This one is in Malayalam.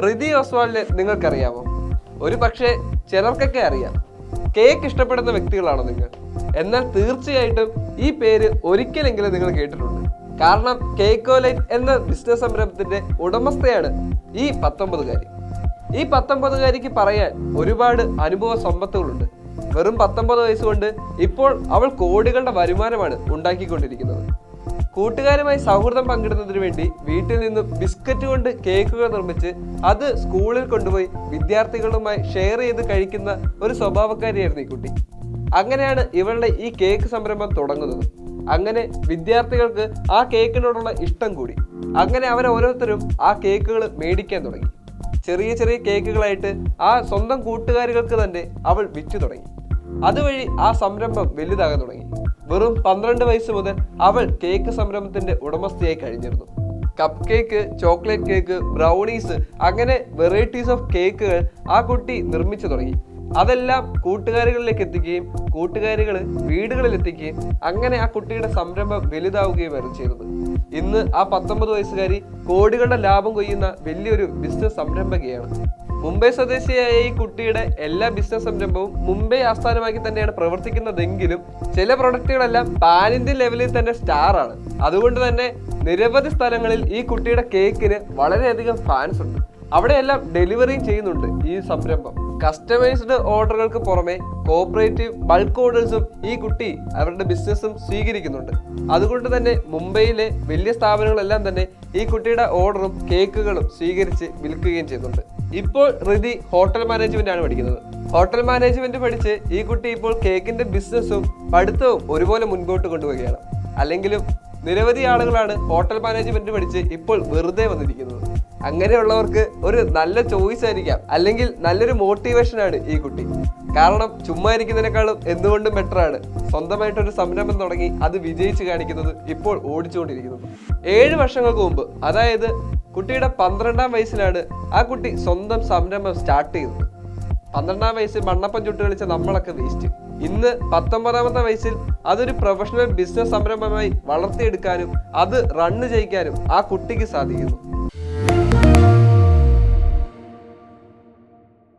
റിതി ഓസ്വാളിനെ നിങ്ങൾക്കറിയാമോ? ഒരു പക്ഷേ ചിലർക്കൊക്കെ അറിയാം. കേക്ക് ഇഷ്ടപ്പെടുന്ന വ്യക്തികളാണോ നിങ്ങൾ? എന്നാൽ തീർച്ചയായിട്ടും ഈ പേര് ഒരിക്കലെങ്കിലും നിങ്ങൾ കേട്ടിട്ടുണ്ട്. കാരണം കേക്കോലൈറ്റ് എന്ന ബിസിനസ് സംരംഭത്തിന്റെ ഉടമസ്ഥയാണ് ഈ പത്തൊമ്പതുകാരി. ഈ പത്തൊമ്പതുകാരിക്ക് പറയാൻ ഒരുപാട് അനുഭവ സമ്പത്തുകളുണ്ട്. വെറും പത്തൊമ്പത് വയസ്സുകൊണ്ട് ഇപ്പോൾ അവൾ കോടികളുടെ വരുമാനമാണ് ഉണ്ടാക്കിക്കൊണ്ടിരിക്കുന്നത്. കൂട്ടുകാരുമായി സൗഹൃദം പങ്കിടുന്നതിന് വേണ്ടി വീട്ടിൽ നിന്നും ബിസ്ക്കറ്റ് കൊണ്ട് കേക്കുകൾ നിർമ്മിച്ച് അത് സ്കൂളിൽ കൊണ്ടുപോയി വിദ്യാർത്ഥികളുമായി ഷെയർ ചെയ്ത് കഴിക്കുന്ന ഒരു സ്വഭാവക്കാരിയായിരുന്നു ഈ കുട്ടി. അങ്ങനെയാണ് ഇവളുടെ ഈ കേക്ക് സംരംഭം തുടങ്ങുന്നത്. അങ്ങനെ വിദ്യാർത്ഥികൾക്ക് ആ കേക്കിനോടുള്ള ഇഷ്ടം കൂടി. അങ്ങനെ അവർ ഓരോരുത്തരും ആ കേക്കുകൾ മേടിക്കാൻ തുടങ്ങി. ചെറിയ ചെറിയ കേക്കുകളായിട്ട് ആ സ്വന്തം കൂട്ടുകാരികൾക്ക് തന്നെ അവൾ വിറ്റു തുടങ്ങി. അതുവഴി ആ സംരംഭം വലുതാകാൻ തുടങ്ങി. വെറും പന്ത്രണ്ട് വയസ്സ് മുതൽ അവൾ കേക്ക് സംരംഭത്തിന്റെ ഉടമസ്ഥയായി കഴിഞ്ഞിരുന്നു. Cup cake chocolate cake brownies അങ്ങനെ വെറൈറ്റീസ് ഓഫ് കേക്കുകൾ ആ കുട്ടി നിർമ്മിച്ചു തുടങ്ങി. അതെല്ലാം കൂട്ടുകാരികളിലേക്ക് എത്തിക്കുകയും കൂട്ടുകാരികൾ വീടുകളിൽ എത്തിക്കുകയും അങ്ങനെ ആ കുട്ടിയുടെ സംരംഭം വലുതാവുകയുമായിരുന്നു ചെയ്തത്. ഇന്ന് ആ പത്തൊമ്പത് വയസ്സുകാരി കോടികളുടെ ലാഭം കൊയ്യുന്ന വലിയൊരു ബിസിനസ് സംരംഭകയാണ്. മുംബൈ സ്വദേശിയായ ഈ കുട്ടിയുടെ എല്ലാ ബിസിനസ് സംരംഭവും മുംബൈ ആസ്ഥാനമാക്കി തന്നെയാണ് പ്രവർത്തിക്കുന്നതെങ്കിലും ചില പ്രൊഡക്റ്റുകളെല്ലാം പാൻ ഇന്ത്യൻ ലെവലിൽ തന്നെ സ്റ്റാർ ആണ്. അതുകൊണ്ട് തന്നെ നിരവധി സ്ഥലങ്ങളിൽ ഈ കുട്ടിയുടെ കേക്കിന് വളരെയധികം ഫാൻസ് ഉണ്ട്. അവിടെയെല്ലാം ഡെലിവറിയും ചെയ്യുന്നുണ്ട് ഈ സംരംഭം. കസ്റ്റമൈസ്ഡ് ഓർഡറുകൾക്ക് പുറമെ കോപ്പറേറ്റീവ് ബൾക്ക് ഓർഡേഴ്സും ഈ കുട്ടി അവരുടെ ബിസിനസ്സും സ്വീകരിക്കുന്നുണ്ട്. അതുകൊണ്ട് തന്നെ മുംബൈയിലെ വലിയ സ്ഥാപനങ്ങളെല്ലാം തന്നെ ഈ കുട്ടിയുടെ ഓർഡറും കേക്കുകളും സ്വീകരിച്ച് വിൽക്കുകയും ചെയ്യുന്നുണ്ട് ഇപ്പോൾ റിതി ഹോട്ടൽ മാനേജ്മെന്റ് ആണ് പഠിക്കുന്നത്. ഹോട്ടൽ മാനേജ്മെന്റ് പഠിച്ച് ഈ കുട്ടി ഇപ്പോൾ കേക്കിന്റെ ബിസിനസ്സും പഠിത്തവും ഒരുപോലെ മുൻപോട്ട് കൊണ്ടുപോവുകയാണ്. അല്ലെങ്കിലും നിരവധി ആളുകളാണ് ഹോട്ടൽ മാനേജ്മെന്റ് പഠിച്ച് ഇപ്പോൾ വെറുതെ വന്നിരിക്കുന്നത്. അങ്ങനെയുള്ളവർക്ക് ഒരു നല്ല ചോയ്സ് ആയിരിക്കാം. അല്ലെങ്കിൽ നല്ലൊരു മോട്ടിവേഷൻ ആണ് ഈ കുട്ടി. കാരണം ചുമ്മാ ഇരിക്കുന്നതിനേക്കാളും എന്തുകൊണ്ടും ബെറ്റർ ആണ്. സ്വന്തമായിട്ടൊരു സംരംഭം തുടങ്ങി അത് വിജയിച്ച് കാണിക്കുന്നത് ഇപ്പോൾ ഓടിച്ചുകൊണ്ടിരിക്കുന്നത്. ഏഴ് വർഷങ്ങൾക്ക് മുമ്പ് അതായത് കുട്ടിയുടെ പന്ത്രണ്ടാം വയസ്സിലാണ് ആ കുട്ടി സ്വന്തം സംരംഭം സ്റ്റാർട്ട് ചെയ്തത്. പന്ത്രണ്ടാം വയസ്സിൽ മണ്ണപ്പം ചുട്ട് കളിച്ച നമ്മളൊക്കെ വേസ്റ്റ് ഇന്ന് പത്തൊമ്പതാമത്തെ വയസ്സിൽ അതൊരു പ്രൊഫഷണൽ ബിസിനസ് സംരംഭമായി വളർത്തിയെടുക്കാനും അത് റണ്ണ് ചെയ്യിക്കാനും ആ കുട്ടിക്ക് സാധിക്കുന്നു.